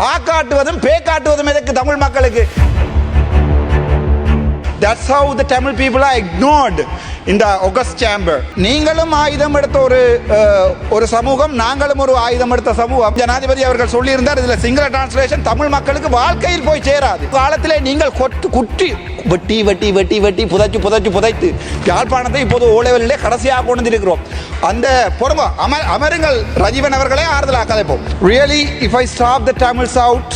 ஆ காட்டுவதும் பே காட்டுவதும் எதற்கு தமிழ் மக்களுக்கு? That's how the Tamil people are ignored in the chamber நீங்களும் ஆயுதம் எடுத்த ஒரு ஒரு சமூகம் நாங்களும் ஒரு ஆயுதம் எடுத்த சமூகம். ஜனாதிபதி அவர்கள் சொல்லியிருந்தார் இதில் சிங்கள டிரான்ஸ்லேஷன் தமிழ் மக்களுக்கு வாழ்க்கையில் போய் சேராது. காலத்தில் நீங்கள் கொட்டு குட்டி வெட்டி வெட்டி வெட்டி வெட்டி புதைச்சு புதைச்சு புதைத்து யாழ்ப்பாணத்தை இப்போது ஓலைவெளியிலே கடைசியாக கொண்டு வந்திருக்கிறோம். அந்த பொறுங்க அம அமருங்கள் ரஜீவன் அவர்களே ஆறுதலாக கதைப்போம் really if I stop the Tamils out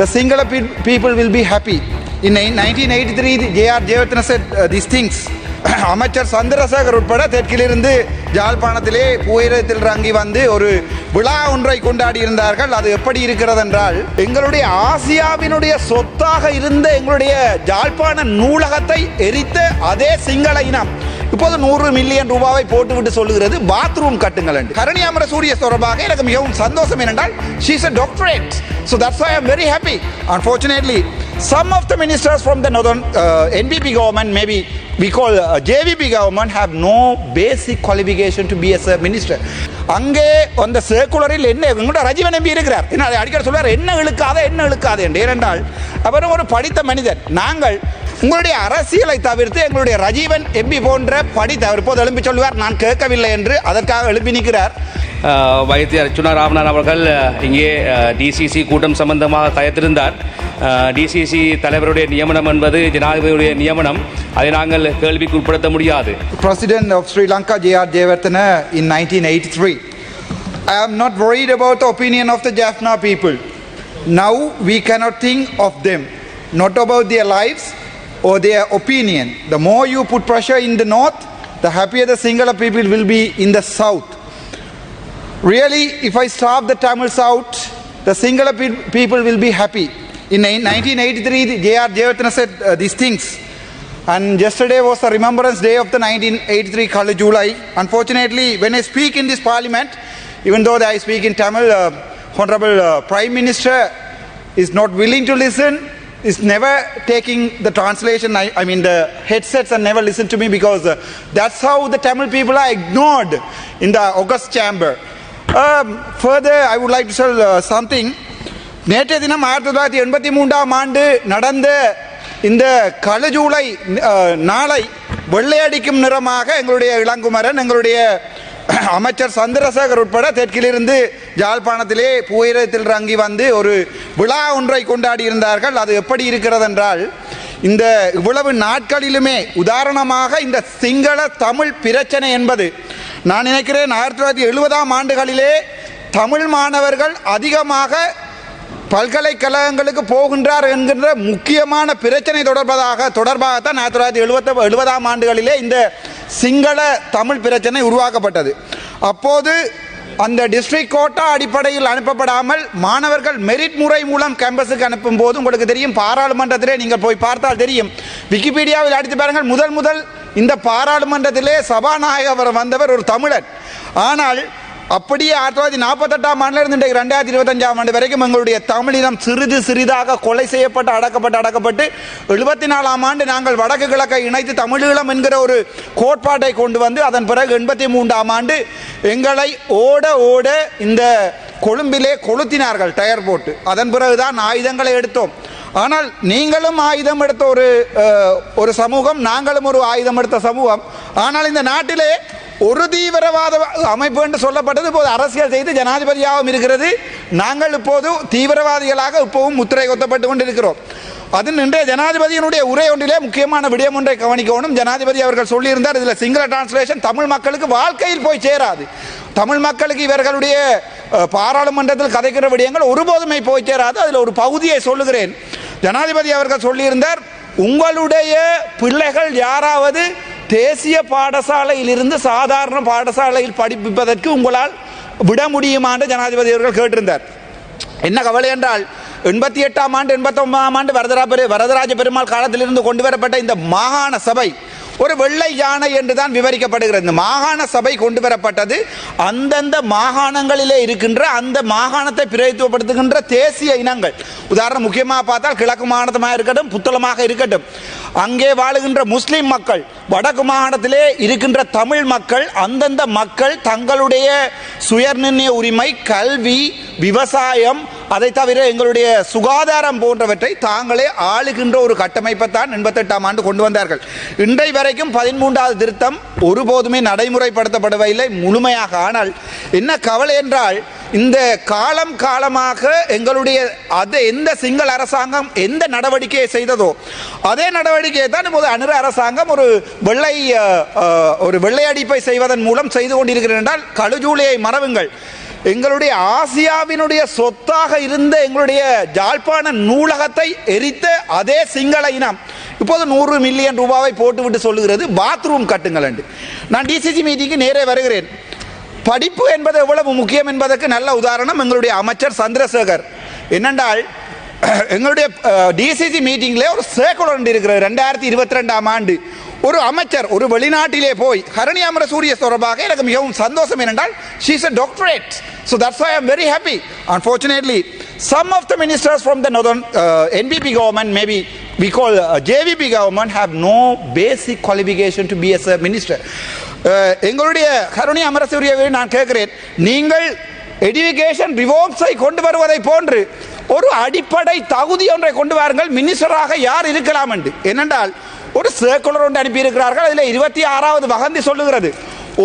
the Sinhala people will be happy. In nineteen 1983, J.R. Jayawardena said uh, these things. அமைச்சர் சந்திரசேகர் உட்பட தெற்கிலிருந்து ஜாழ்ப்பாணத்திலே புயலத்தில் இறங்கி வந்து ஒரு விழா ஒன்றை கொண்டாடி இருந்தார்கள் அது எப்படி இருக்கிறது என்றால் எங்களுடைய ஆசியாவினுடைய சொத்தாக இருந்த எங்களுடைய ஜாழ்ப்பாண நூலகத்தை எரித்த அதே சிங்கள இனம். இப்போது நூறு மில்லியன் ரூபாவை போட்டுவிட்டு சொல்லுகிறது பாத்ரூம் கட்டுங்கள் என்று. கரணி அமர சூரிய தொடர்பாக எனக்கு மிகவும் சந்தோஷம் என்னென்றால் she's a doctorate so that's I am very happy unfortunately some of the ministers from the northern uh, NBP government maybe we call uh, jvp government have no basic qualification to be as a minister அங்கே அந்த சர்க்குலரில் என்ன எங்களோட Rajeevan MP இருக்கிறார் என்ன அதை அடிக்கடி சொல்வார் என்ன இழுக்காத என்ன இழுக்காது என்று ஏனென்றால் அவரும் ஒரு படித்த மனிதர் நாங்கள் உங்களுடைய அரசியலை தவிர்த்து எங்களுடைய ரஜீவன் எம்பி போன்ற அவர் இப்போது எழுப்பி சொல்லுவார் நான் கேட்கவில்லை என்று அதற்காக எழுப்பி நிற்கிறார் அஹ், வைத்தியர் அர்ச்சுனா ராமநாதன் அவர்கள் இங்கே டிசிசி கூட்டம் சம்பந்தமாக கயத்திருந்தார் டிசிசி தலைவருடைய நியமனம் என்பது ஜனாதிபதியுடைய நியமனம் அதை நாங்கள் கேள்விக்கு உட்படுத்த முடியாது President of Sri Lanka, J.R. Jayawardena, in 1983. I am not worried about the opinion of the Jaffna people. Now we cannot think of them, not about their lives or their opinion. The more you put pressure in the north, the happier the Sinhala people will be in the south. Really, if I stop the Tamils out, the Sinhala pe- people will be happy. In 1983, J.R. Said uh, these things. And yesterday was the Remembrance Day of the 1983 Kala July. Unfortunately, when I speak in this parliament, even though I speak in Tamil, uh, Honorable uh, Prime Minister is not willing to listen, is never taking the translation, I, I mean the headsets and never listen to me because uh, that's how the Tamil people are ignored in the August chamber. Um, further, I would like to tell uh, something. நேற்றைய தினம் ஆயிரத்தி தொள்ளாயிரத்தி எண்பத்தி மூன்றாம் ஆண்டு நடந்த இந்த கழுஜூலை அஹ், நாளை வெள்ளையடிக்கும் நிறமாக எங்களுடைய இளங்குமரன் எங்களுடைய அமைச்சர் சந்திரசேகர் உட்பட தெற்கிலிருந்து ஜாழ்ப்பாணத்திலே புயலத்தில் இறங்கி வந்து ஒரு விழா ஒன்றை கொண்டாடி இருந்தார்கள். அது எப்படி இருக்கிறது என்றால் இந்த இவ்வளவு நாட்களிலுமே உதாரணமாக இந்த சிங்கள தமிழ் பிரச்சனை என்பது நான் நினைக்கிறேன் ஆயிரத்தி தொள்ளாயிரத்தி எழுபதாம் ஆண்டுகளிலே தமிழ் மாணவர்கள் அதிகமாக பல்கலைக்கழகங்களுக்கு போகின்றார் என்கின்ற முக்கியமான பிரச்சனை தொடர்பதாக தொடர்பாகத்தான் ஆயிரத்தி தொள்ளாயிரத்தி எழுபத்த எழுபதாம் ஆண்டுகளிலே இந்த சிங்கள தமிழ் பிரச்சனை உருவாக்கப்பட்டது. அப்போது அந்த டிஸ்ட்ரிக்ட் கோட்டா அடிப்படையில் அனுப்பப்படாமல் மாணவர்கள் மெரிட் முறை மூலம் கேம்பஸுக்கு அனுப்பும் போது உங்களுக்கு தெரியும் பாராளுமன்றத்திலே நீங்கள் போய் பார்த்தால் தெரியும். விக்கிபீடியாவில் அடித்து பாருங்கள் முதல் முதல் இந்த பாராளுமன்றத்திலே சபாநாயகர் வந்தவர் ஒரு தமிழன் ஆனால் அப்படியே ஆயிரத்தி தொள்ளாயிரத்தி நாற்பத்தெட்டாம் ஆண்டுல இருந்து இன்றைக்கு ரெண்டாயிரத்தி இருபத்தஞ்சாம் ஆண்டு வரைக்கும் எங்களுடைய தமிழினம் சிறிது சிறிதாக கொலை செய்யப்பட்டு அடக்கப்பட்டு அடக்கப்பட்டு எழுபத்தி நாலாம் ஆண்டு நாங்கள் வடக்கு கிழக்கை இணைத்து தமிழீழம் என்கிற ஒரு கோட்பாட்டை கொண்டு வந்து அதன் பிறகு எண்பத்தி மூன்றாம் ஆண்டு எங்களை ஓட ஓட இந்த கொழும்பிலே கொளுத்தினார்கள் டயர் போட்டு. அதன் பிறகுதான் ஆயுதங்களை எடுத்தோம். ஆனால் நீங்களும் ஆயுதம் எடுத்த ஒரு ஒரு சமூகம் நாங்களும் ஒரு ஆயுதம் எடுத்த சமூகம். ஆனால் இந்த நாட்டிலே ஒரு தீவிரவாத அமைப்பு என்று சொல்லப்பட்டது. இப்போது அரசியல் செய்து ஜனாதிபதியாகவும் இருக்கிறது. நாங்கள் இப்போது தீவிரவாதிகளாக இப்போவும் முத்திரை கொத்தப்பட்டு கொண்டிருக்கிறோம். அது இன்றைய ஜனாதிபதியினுடைய உரை ஒன்றிலே முக்கியமான விடயம் ஒன்றை கவனிக்கணும். ஜனாதிபதி அவர்கள் சொல்லியிருந்தார் இதில் சிங்கள டிரான்ஸ்லேஷன் தமிழ் மக்களுக்கு வாழ்க்கையில் போய் சேராது. தமிழ் மக்களுக்கு இவர்களுடைய பாராளுமன்றத்தில் கதைக்கிற விடயங்கள் ஒருபோதுமே போய் சேராது. அதில் ஒரு பகுதியை சொல்லுகிறேன். ஜனாதிபதி அவர்கள் சொல்லியிருந்தார் உங்களுடைய பிள்ளைகள் யாராவது தேசிய பாடசாலையில் இருந்து சாதாரண பாடசாலையில் படிப்பதற்கு உங்களால் விட முடியுமா என்று ஜனாதிபதி அவர்கள் கேட்டிருந்தார். என்ன கவலை என்றால் எண்பத்தி எட்டாம் ஆண்டு எண்பத்தொன்பதாம் ஆண்டு வரதரா பெரு வரதராஜ பெருமாள் காலத்திலிருந்து கொண்டு வரப்பட்ட இந்த மாகாண சபை ஒரு வெள்ளை யானை என்று தான் விவரிக்கப்படுகிறது. இந்த மாகாண சபை கொண்டு வரப்பட்டது. அந்தந்த மாகாணங்களிலே இருக்கின்ற அந்த மாகாணத்தை பிரதித்துவப்படுத்துகின்ற தேசிய இனங்கள். உதாரணம் முக்கியமாக பார்த்தால் கிழக்கு மாகாணமாக இருக்கட்டும் புத்தளமாக இருக்கட்டும். அங்கே வாழுகின்ற முஸ்லிம் மக்கள் வடக்கு மாகாணத்திலே இருக்கின்ற தமிழ் மக்கள் அந்தந்த மக்கள் தங்களுடைய சுயநிர்ணய உரிமை கல்வி விவசாயம் அதை தவிர எங்களுடைய சுகாதாரம் போன்றவற்றை தாங்களே ஆளுகின்ற ஒரு கட்டமைப்பை தான் எண்பத்தெட்டாம் ஆண்டு கொண்டு வந்தார்கள். இன்றை வரைக்கும் பதிமூன்றாவது திருத்தம் ஒருபோதுமே நடைமுறைப்படுத்தப்படவில்லை முழுமையாக. ஆனால் என்ன கவலை என்றால் இந்த காலம் காலமாக எங்களுடைய அது எந்த சிங்கள அரசாங்கம் எந்த நடவடிக்கையை செய்ததோ அதே நடவடிக்கையை தான் இப்போது அனுர அரசாங்கம் ஒரு வெள்ளை ஒரு வெள்ளையடிப்பை செய்வதன் மூலம் செய்து கொண்டிருக்கிறது என்றால் கழுஜூலியை மறவுங்கள். எங்களுடைய ஆசியாவினுடைய சொத்தாக இருந்த எங்களுடைய ஜாழ்ப்பாண நூலகத்தை எரித்த அதே சிங்கள இனம். இப்போது நூறு மில்லியன் ரூபாவை போட்டுவிட்டு சொல்லுகிறது பாத்ரூம் கட்டுங்கள் என்று நான் டிசிசி மீட்டிங்கு நேரே வருகிறேன். படிப்பு என்பது எவ்வளவு முக்கியம் என்பதற்கு நல்ல உதாரணம் எங்களுடைய அமைச்சர் சந்திரசேகர். என்னென்றால் எங்களுடைய டிசிசி மீட்டிங்கில் ஒரு சேக்குலர் ஒன்று இருக்கிறது. ரெண்டாயிரத்தி இருபத்தி ரெண்டாம் ஆண்டு ஒரு அமைச்சர் ஒரு வெளிநாட்டிலே போய் ஹரணி அமர சூரிய தொடர்பாக எனக்கு மிகவும் சந்தோஷம் ஏனென்றால் she a doctorate so that's I am very happy unfortunately some of the ministers from the northern NPP government maybe we call JVP government government no basic basic to be as as a minister. எங்களுடைய கருணி அமரசூரியவை நான் கேட்கிறேன் நீங்கள் education ரிவோர்ப்ஸை கொண்டு வருவதை போன்று ஒரு அடிப்படை தகுதி ஒன்றை கொண்டு வாருங்கள் மினிஸ்டராக யார் இருக்கலாம் என்று என்னென்றால் ஒரு சேர்க்குலர் ஒன்று அனுப்பியிருக்கிறார்கள். அதில் இருபத்தி ஆறாவது வகந்தி சொல்லுகிறது.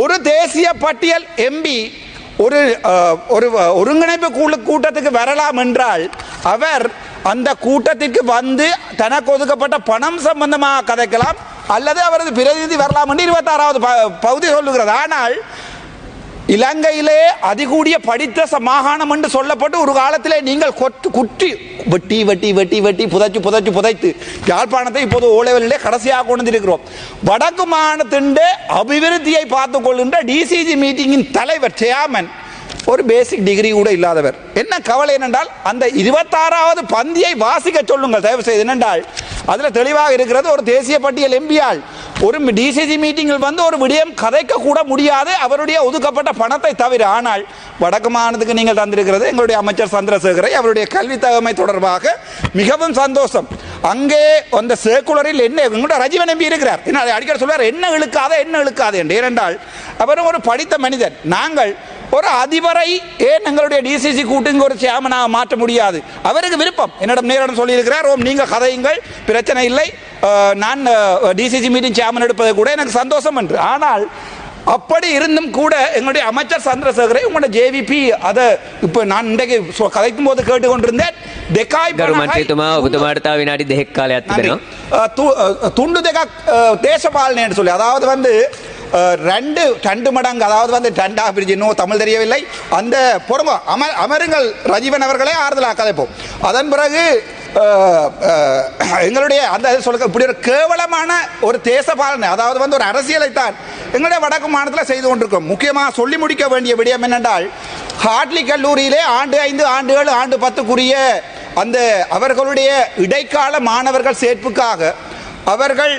ஒரு தேசிய பட்டியல் எம்பி ஒரு ஒரு ஒருங்கிணைப்பு குழு கூட்டத்துக்கு வரலாம் என்றால் அவர் அந்த கூட்டத்திற்கு வந்து தனக்கு ஒதுக்கப்பட்ட பணம் சம்பந்தமாக கதைக்கலாம். அல்லது அவரது பிரதிநிதி வரலாம் என்று இருபத்தாறாவது பகுதி சொல்லுகிறது. ஆனால் இலங்கையிலே அதிகூடிய படித்த ச- மாகாணம் என்று சொல்லப்பட்டு ஒரு காலத்திலே நீங்கள் கொட்டு குற்றி வெட்டி வெட்டி வெட்டி வெட்டி புதைச்சு புதைச்சு புதைத்து யாழ்ப்பாணத்தை இப்போது ஓலைவெளியிலே கடைசியாக கொண்டு வந்திருக்கிறோம். வடக்கு மாகாணத்தின் அபிவிருத்தியை பார்த்து கொள்கின்ற டிசிஜி மீட்டிங்கின் தலைவர் சேர்மன் ஒரு பேசிக் டிகிரி கூட இல்லாதவர். என்ன கவலை என்னென்றால் அந்த இருபத்தாறாவது பந்தியை வாசிக்க சொல்லுங்கள். தயவு செய்து என்னென்றால் அதில் தெளிவாக இருக்கிறது ஒரு தேசிய பட்டியல் எம்பியால் ஒரு டிசிசி மீட்டிங்கில் வந்து ஒரு விடயம் கதைக்க கூட முடியாது அவருடைய ஒதுக்கப்பட்ட பணத்தை தவிர ஆனால் வடக்கு மாநிலத்துக்கு நீங்கள் தந்திருக்கிறது எங்களுடைய அமைச்சர் சந்திரசேகரை அவருடைய கல்வி தகமை தொடர்பாக மிகவும் சந்தோஷம் அங்கே அந்த சேக்குலரில் என்ன எங்களோட ரஜீவன் எம்பி இருக்கிறார் என்ன அதை அடிக்கடி சொல்வார் என்ன இழுக்காத என்ன இழுக்காது என்று ஏனென்றால் அவரும் ஒரு படித்த மனிதன் நாங்கள் ஒரு அதிபரை ஏன் எங்களுடைய டிசிசி கூட்டுங்க ஒரு சேமனாக மாற்ற முடியாது அவருக்கு விருப்பம் என்னிடம் நேரிடம் சொல்லியிருக்கிறார் ஓம் நீங்கள் கதையுங்கள் பிரச்சனை இல்லை நான் டிசிசி மீட்டிங் சேமன் எடுப்பது கூட எனக்கு சந்தோஷம் என்று ஆனால் அப்படி இருந்தும் கூட எங்களுடைய அமைச்சர் சந்திரசேகரை உங்களோட ஜேவிபி அதை இப்போ நான் இன்றைக்கு சொ- கதைக்கும் போது கேட்டுக்கொண்டிருந்தேன் දෙකයි ගරු පණහයි මන්ත්‍රීතුමා ඔබතුමාට තව විනාඩි දෙකක් කාලයක් நன்றி. තිබෙනවා. அஹ், து- அஹ், துண்டு දෙකක් அஹ், தேசபாலனை சொல்லி அதாவது வந்து அஹ், ரெண்டு ரெண்டு மடங்கு அதாவது வந்து ரெண்டா பிரிஞ்சு இன்னும் தமிழ் தெரியவில்லை அந்த பொறுங்க அம அமருங்கள் ரஜீவன் அவர்களே ஆறுதலாக கதைப்போம் அதன் பிறகு அஹ், அஹ், எங்களுடைய அந்த சொல்ல இப்படி ஒரு கேவலமான ஒரு தேச பாலனை அதாவது வந்து ஒரு அரசியலைத்தான் எங்களுடைய வடக்கு மாநிலத்தில் செய்து கொண்டிருக்கோம். முக்கியமாக சொல்லி முடிக்க வேண்டிய விடயம் என்னென்றால் ஹாட்லி கல்லூரியிலே ஆண்டு ஐந்து ஆண்டு ஏழு ஆண்டு பத்துக்குரிய அந்த அவர்களுடைய இடைக்கால மாணவர்கள் சேர்ப்புக்காக அவர்கள்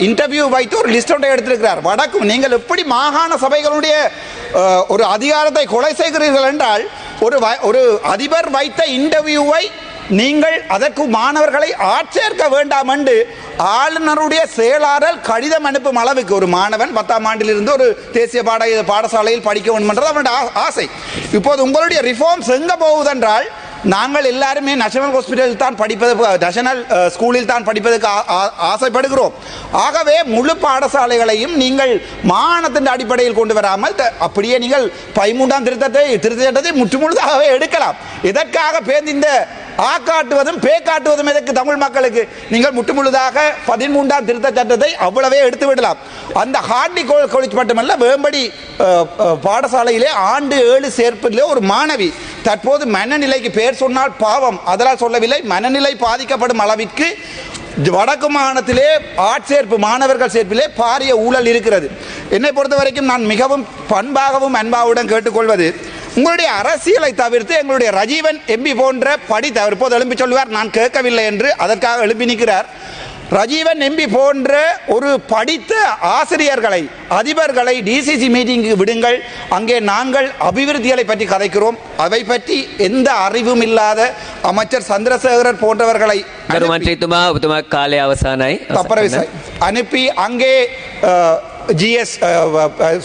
இன்டர்வியூ வைத்து ஒரு லிஸ்ட் ஒன்றை எடுத்திருக்கிறார். வடக்கு நீங்கள் எப்படி மாகாண சபைகளுடைய ஒரு அதிகாரத்தை கொலை செய்கிறீர்கள் என்றால் ஒரு வ- ஒரு அதிபர் வைத்த இன்டர்வியூவை நீங்கள் அதற்கு மாணவர்களை ஆட்சேர்க்க வேண்டாம் என்று ஆளுநருடைய செயலாளர் கடிதம் அனுப்பும் அளவுக்கு ஒரு மாணவன் பத்தாம் ஆண்டிலிருந்து ஒரு தேசிய பாட பாடசாலையில் படிக்க வேண்டும் என்றது அவனுடைய ஆசை. இப்போது உங்களுடைய ரிஃபார்ம்ஸ் எங்கே போகுதென்றால் நாங்கள் எல்லாருமே நேஷனல் ஹாஸ்பிட்டலில் தான் படிப்பது நேஷனல் ஸ்கூலில் தான் படிப்பதற்கு ஆசைப்படுகிறோம். ஆகவே முழு பாடசாலைகளையும் நீங்கள் மானத்தின் அடிப்படையில் கொண்டு வராமல் த- அப்படியே நீங்கள் பதிமூன்றாம் திருத்தத்தை திருத்தத்தை முற்றுமுழுதாகவே எடுக்கலாம். இதற்காக பேர்ந்து இந்த ஆ காட்டுவதும் பே காட்டுவதும் எதற்கு தமிழ் மக்களுக்கு? நீங்கள் முட்டுமுழுதாக பதிமூன்றாம் திருத்த சட்டத்தை அவ்வளவே எடுத்து விடலாம். அந்த ஹார்டி காலேஜ் மட்டுமல்ல வேம்படி பாடசாலையிலே ஆண்டு ஏழு சேர்ப்பிலே ஒரு மாணவி தற்போது மனநிலைக்கு பேர் சொன்னால் பாவம். அதனால் சொல்லவில்லை மனநிலை பாதிக்கப்படும் அளவிற்கு வடக்கு மாகாணத்திலே ஆட்சேர்ப்பு மாணவர்கள் சேர்ப்பிலே பாரிய ஊழல் இருக்கிறது. என்னை பொறுத்த வரைக்கும் நான் மிகவும் பண்பாகவும் அன்பாவுடன் கேட்டுக்கொள்வது உங்களுடைய அரசியலை தவிர்த்து எங்களுடைய ரஜீவன் எம்பி போன்ற படி தவிர்ப்போது எழும்பி சொல்வார் நான் கேட்கவில்லை என்று அதற்காக எழுப்பி நிற்கிறார். ரஜீவன் எம்பி போன்ற ஒரு படித்த ஆசிரியர்களை அதிபர்களை டிசிசி மீட்டிங்கு விடுங்கள். அங்கே நாங்கள் அபிவிருத்திகளை பற்றி கதைக்கிறோம். அவை பற்றி எந்த அறிவும் இல்லாத அமைச்சர் சந்திரசேகரர் போன்றவர்களை அனுப்பி அங்கே அஹ், GS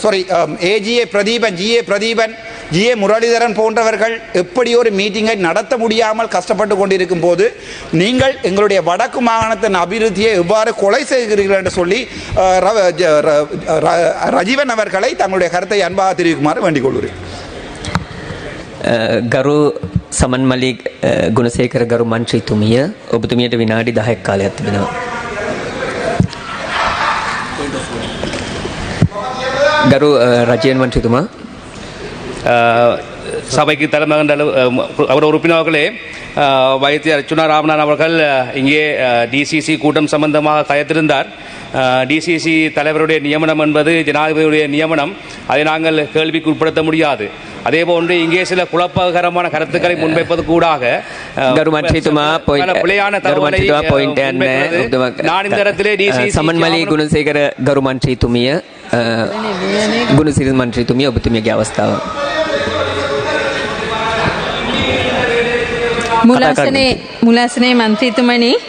sorry AGA Pratheepan GA Pratheepan GA Muralitharan போன்றவர்கள் எப்படி ஒரு மீட்டிங்கை நடத்த முடியாமல் கஷ்டப்பட்டு கொண்டிருக்கும் போது நீங்கள் எங்களுடைய வடக்கு மாகாணத்தின் அபிவிருத்தியை எவ்வாறு கொலை செய்கிறீர்கள் என்று சொல்லி அஹ், ரவ- ஜ- ர- ர- ரஜீவன் அவர்களை தங்களுடைய கருத்தை அன்பாக தெரிவிக்குமாறு வேண்டிக் கொள்கிறேன் ගරු සමන්මලි ගුණසේකර ගරු මන්ත්‍රීතුමිය ඔබතුමියට විනාඩි දහයක් කාලයක් තිබෙනවා. ගරු අ, රජයෙන් මන්ත්‍රීතුමා அஹ், சபைக்கு தலைமகன் அவர் உறுப்பினர் அவர்களே அஹ், வைத்தியர் அர்ச்சுனா ராமநாதன் அவர்கள் அஹ், இங்கே டிசிசி கூட்டம் சம்பந்தமாக கயத்திருந்தார் டிசிசி தலைவருடைய நியமனம் என்பது ஜனாதிபதியுடைய நியமனம் அதை நாங்கள் கேள்விக்கு உட்படுத்த முடியாது அதே போன்று இங்கே சில குழப்பகரமான கருத்துக்களை முன்வைப்பது கூடாக அஹ், ගරු මන්ත්‍රීතුමා පොයි பல பிழையான ගරු தகவலை මන්ත්‍රීතුමා அஹ், පොයින්ට යන්න முன்வைக்கிறது. நான் இந்த இடத்திலே டிசிசி සමන්මලි ගුණසේකර ගරු මන්ත්‍රීතුමිය ගුණසිරි මන්ත්‍රීතුමිය ඔබතුමියගේ අවස්ථාව. මුලසනේ මුලසනේ මන්ත්‍රීතුමනි